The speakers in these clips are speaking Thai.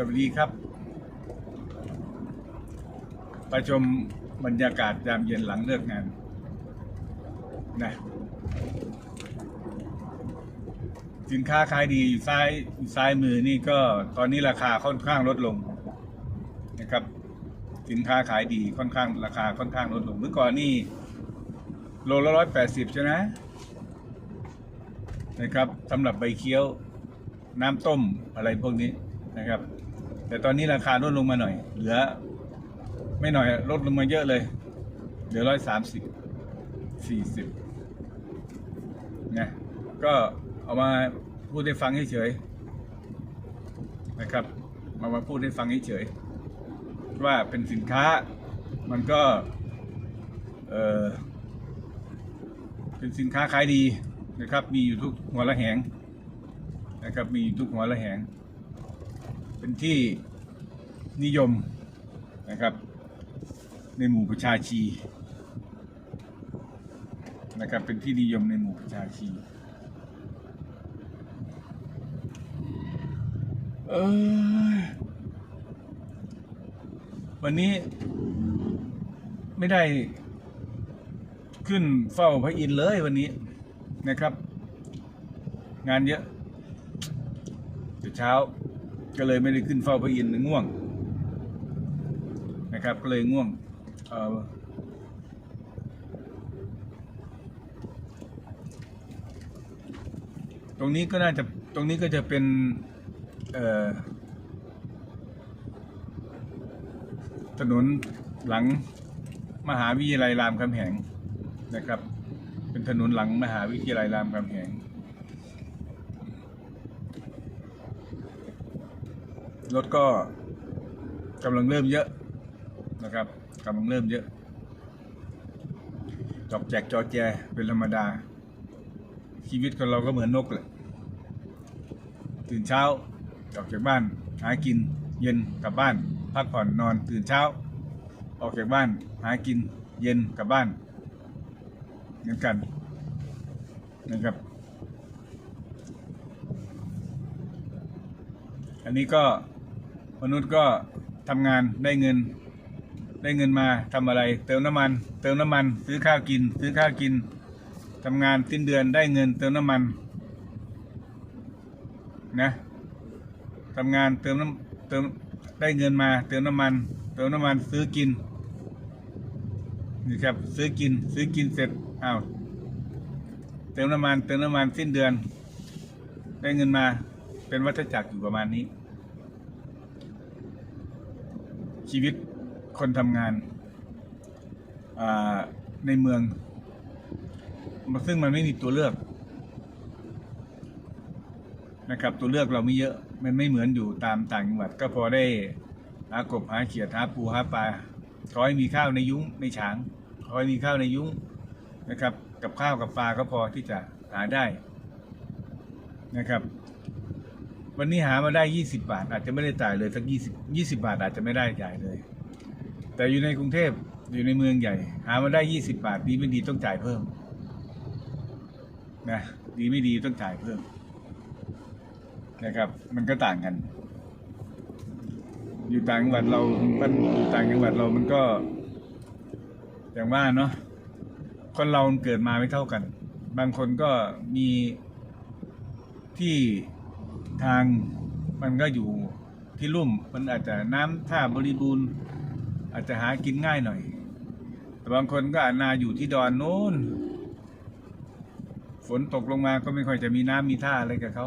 สวัสดีครับประชมบรรยากาศยามเย็นหลังเลิกงานนะสินค้าขายดีอยู่ซ้ายอยู่ซ้ายมือนี่ก็ตอนนี้ราคาค่อนข้างลดลงนะครับ สินค้าขายดีค่อนข้างราคาค่อนข้างลดลงเมื่อก่อนนี่โลละร้อยแปดสิบใช่ไหมนะครับสำหรับใบเคี้ยวน้ำต้มอะไรพวกนี้นะครับ แต่ตอนนี้ราคาลดลงมาหน่อย เหลือ ไม่หน่อยลดลงมาเยอะเลย เหลือร้อยสามสิบสี่สิบนะก็เอามาพูดให้ฟังเฉยๆนะครับ มามาพูดให้ฟังเฉยๆว่าเป็นสินค้ามันก็เออเป็นสินค้าขายดีนะครับ มีอยู่ทุกหัวละแหงนะครับ มีอยู่ทุกหัวละแหง เป็นที่ นิยมนะครับ ในหมู่ประชาชีนะครับเป็นที่นิยมในหมู่ประชาชีเอยวันนี้ไม่ได้ขึ้นเฝ้าพระอินทร์เลยวันนี้นะครับ งานเยอะแต่เช้าก็เลยไม่ได้ขึ้นเฝ้าพระอินทร์ง่วง นะครับ ก็เลยง่วงตรงนี้ก็น่าจะตรงนี้ก็จะเป็นถนนหลังมหาวิทยาลัยรามคำแหงนะครับ เป็นถนนหลังมหาวิทยาลัยรามคำแหงรถก็กำลังเริ่มเยอะ นะครับกำลังเริ่มเยอะ จอกแจกจอแจเป็นธรรมดา ชีวิตของเราก็เหมือนนกแหละตื่นเช้าออกจากบ้าน หากิน เย็นกลับบ้าน พักผ่อนนอน ตื่นเช้า ออกจากบ้าน หากิน เย็นกลับบ้านเหมือนกันนะครับ อันนี้ก็มนุษย์ก็ทำงานได้เงิน ได้เงินมาทำอะไร เติมน้ำมัน เติมน้ำมัน ซื้อข้าวกิน ซื้อข้าวกินทำงานสิ้นเดือนได้เงิน เติมน้ำมันนะทำงานเติมน้ำเติมได้เงินมา เติมน้ำมัน เติมน้ำมันซื้อกินนี่ครับซื้อกิน ซื้อกินเสร็จอ้าวเติมน้ำมัน เติมน้ำมันสิ้นเดือน ได้เงินมาเป็นวัฏจักรอยู่ประมาณนี้ ชีวิต คนทำงานในเมือง ซึ่งมันไม่มีตัวเลือกนะครับ ตัวเลือกเราไม่เยอะ มันไม่เหมือนอยู่ตามต่างจังหวัด ก็พอได้หากบหาเขียดหาปูหาปลาขอให้มีข้าวในยุ้งในฉางขอให้มีข้าวในยุ้งนะครับ กับข้าวกับปลาก็พอที่จะหาได้นะครับ วันนี้หามาได้ยี่สิบาท อาจจะไม่ได้จ่ายเลยสักยี่สิบบาทอาจจะไม่ได้จ่ายเลย แต่อยู่ในกรุงเทพอยู่ในเมืองใหญ่ หามาได้ยี่สิบาทดีไม่ดีต้องจ่ายเพิ่มนะดีไม่ดีต้องจ่ายเพิ่มนะครับ มันก็ต่างกัน อยู่ต่างจังหวัดเรามันอยู่ต่างจังหวัดเรามันก็ อย่างว่าเนาะคนเราเกิดมาไม่เท่ากัน บางคนก็มีที่ทางมันก็อยู่ที่ลุ่มมันอาจจะน้ำท่าบริบูรณ์ อาจจะหากินง่ายหน่อย แต่บางคนก็อานาอยู่ที่ดอนโน้น ฝนตกลงมาก็ไม่ค่อยจะมีน้ำมีท่าอะไรกับเขา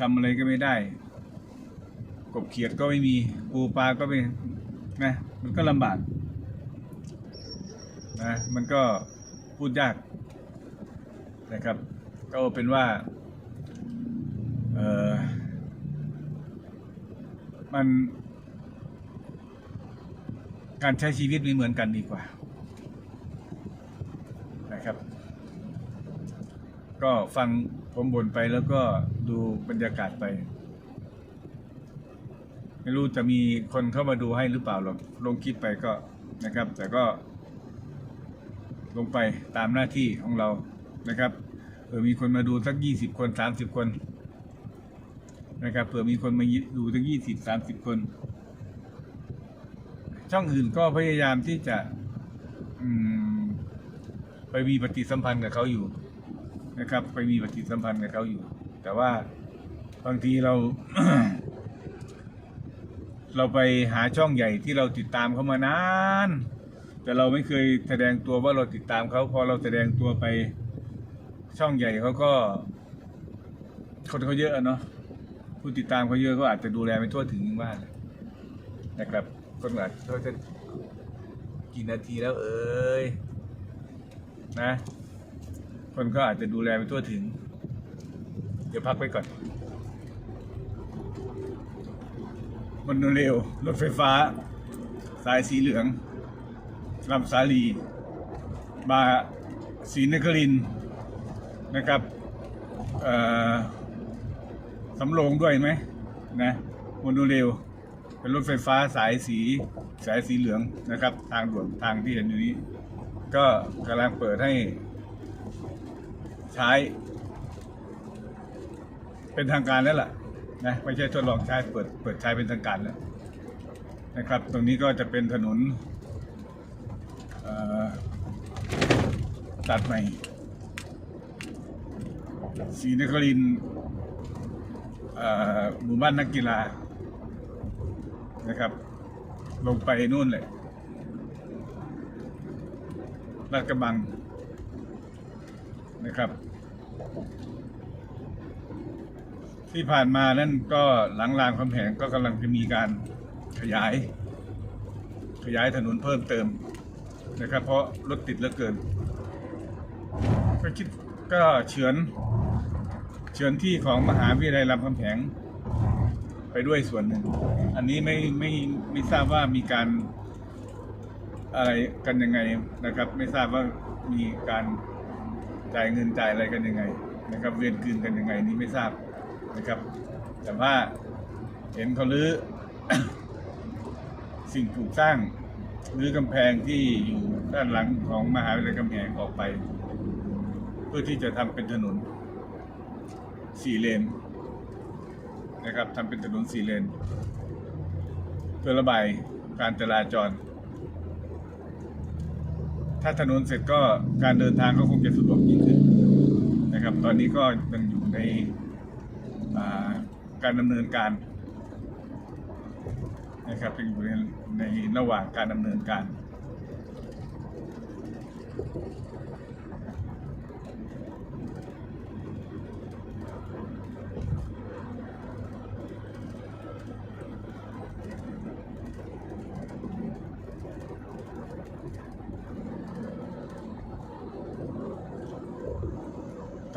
ทำอะไรก็ไม่ได้ กบเขียดก็ไม่มี ปูปลาก็ไม่นะมันก็ลำบากนะมันก็พูดยากนะครับ ก็เป็นว่าเออมัน การใช้ชีวิตไม่เหมือนกันดีกว่านะครับ ก็ฟังผมบ่นไปแล้วก็ดูบรรยากาศไป ไม่รู้จะมีคนเข้ามาดูให้หรือเปล่าหรอกลงคลิปไปก็นะครับ แต่ก็ ลงไปตามหน้าที่ของเรานะครับเออมีคนมาดูสักยี่สิบคนสามสิบคนนะครับเผื่อมีคนมาดูตั้งยี่สิบสามสิบคน ช่องอื่นก็พยายามที่จะไปมีปฏิสัมพันธ์กับเขาอยู่นะครับ ไปมีปฏิสัมพันธ์กับเขาอยู่ แต่ว่าบางทีเรา เราไปหาช่องใหญ่ที่เราติดตามเขามานาน แต่เราไม่เคยแสดงตัวว่าเราติดตามเขาพอเราแสดงตัวไปช่องใหญ่เขาก็คนเขาเยอะเนาะผู้ติดตามเขาเยอะก็อาจจะดูแลไม่ทั่วถึงบ้านนะครับ คนอาเขาจะกี่นาทีแล้วเอ้ยนะ คนก็อาจจะดูแลไม่ทั่วถึง เดี๋ยวพักไปก่อนมโนเรลรถไฟฟ้า สายสีเหลืองลำสาลี มาศรีนครินนะครับเออสำโรงด้วยไหมนะมโนเรล เป็นรถไฟฟ้าสายสีสายสีเหลืองนะครับ ทางด่วนทางที่เห็นอยู่นี้ ก็กำลังเปิดให้ใช้ เป็นทางการแล้วล่ะนะไม่ใช่ทดลองใช้เปิดเปิดใช้เป็นทางการแล้วนะครับ ตรงนี้ก็จะเป็นถนนตัดใหม่ศรีนครินหมู่บ้านนักกีฬา นะครับ ลงไปนู่นเลยลาดกระบังนะครับ ที่ผ่านมานั่นก็หลังรามคำแหงก็กำลังจะมีการขยาย ขยายถนนเพิ่มเติมนะครับ เพราะรถติดเหลือเกิน ก็คิดก็เฉือนเฉือนที่ของมหาวิทยาลัยรามคำแหง ไปด้วยส่วนหนึ่ง อันนี้ไม่ไม่ไม่ทราบว่ามีการอะไรกันยังไงนะครับ ไม่ทราบว่ามีการจ่ายเงินจ่ายอะไรกันยังไง นะครับ เวียนคืนกันยังไงนี่ไม่ทราบนะครับ แต่ว่าเห็นเขาลื้อสิ่งปลูกสร้างหรือกำแพงที่อยู่ด้านหลังของมหาวิทยาลัยกำแพงออกไป เพื่อที่จะทำเป็นถนนสี่เลน นะครับทำเป็นถนนสี่เลน เพื่อระบายการจราจร ถ้าถนนเสร็จก็การเดินทางก็คงจะสะดวกยิ่งขึ้นนะครับ ตอนนี้ก็ยังอยู่ในาการดำเนินการนะครับยังอยู่ในในระหว่างการดำเนินการ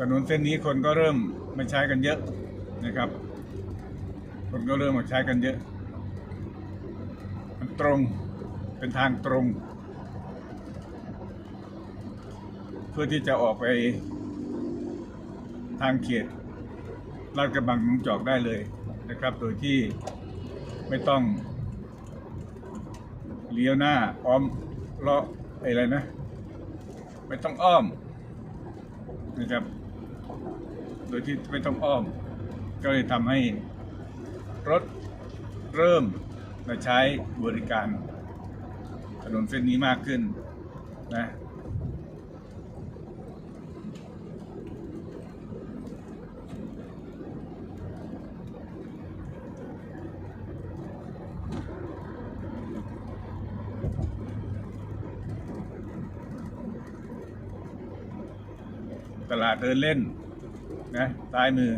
ถนนเส้นนี้คนก็เริ่มมาใช้กันเยอะนะครับ คนก็เริ่มมาใช้กันเยอะ มันตรงเป็นทางตรง เพื่อที่จะออกไปทางเขตลาดกระบังหนองจอกได้เลยนะครับ โดยที่ไม่ต้องเลี้ยวหน้าอ้อมเลาะอะไรนะ ไม่ต้องอ้อมนะครับ โดยที่ไม่ต้องอ้อม ก็เลยทำให้รถเริ่มมาใช้บริการถนนเส้นนี้มากขึ้นนะตลาดเดินเล่น นะซ้ายมือ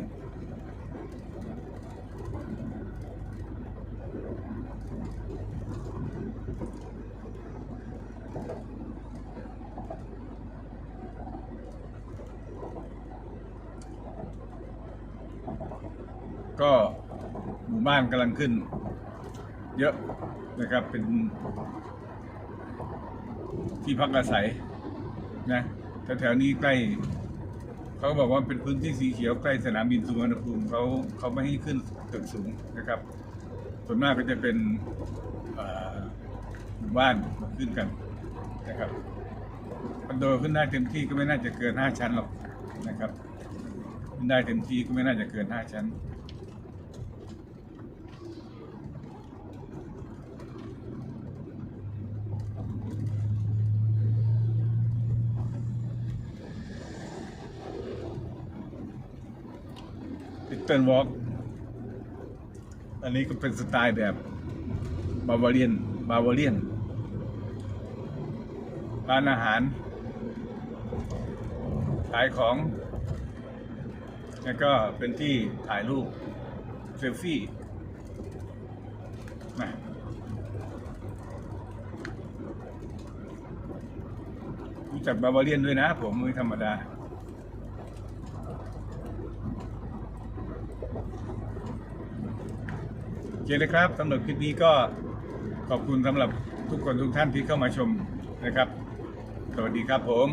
ก็หมู่บ้านกำลังขึ้น เยอะนะครับเป็นที่พักอาศัยนะแถวๆนี้ใกล้ เขาบอกว่าเป็นพื้นที่สีเขียวใกล้สนามบินสุวรรณภูมิเขาเขาไม่ให้ขึ้นตึกสูงนะครับ ส่วนมากก็จะเป็นหมู่บ้านมาขึ้นกันนะครับคอนโดขึ้นได้เต็มที่ก็ไม่น่าจะเกินห้าชั้นหรอกนะครับขึ้นได้เต็มที่ก็ไม่น่าจะเกินห้าชั้น ตเติ้ลวอล์กอันนี้ก็เป็นสไตล์แบบบาวาเรียนบาวาเรียนร้านอาหาร ขายของ แล้วก็เป็นที่ถ่ายรูปเซลฟี่นะรู้จักบาวาเรียนด้วยนะผมไม่ธรรมดา โอ เคนะครับสำหรับคลิปนี้ก็ขอบคุณสำหรับทุกคนทุกท่านที่เข้ามาชมนะครับ สวัสดีครับผม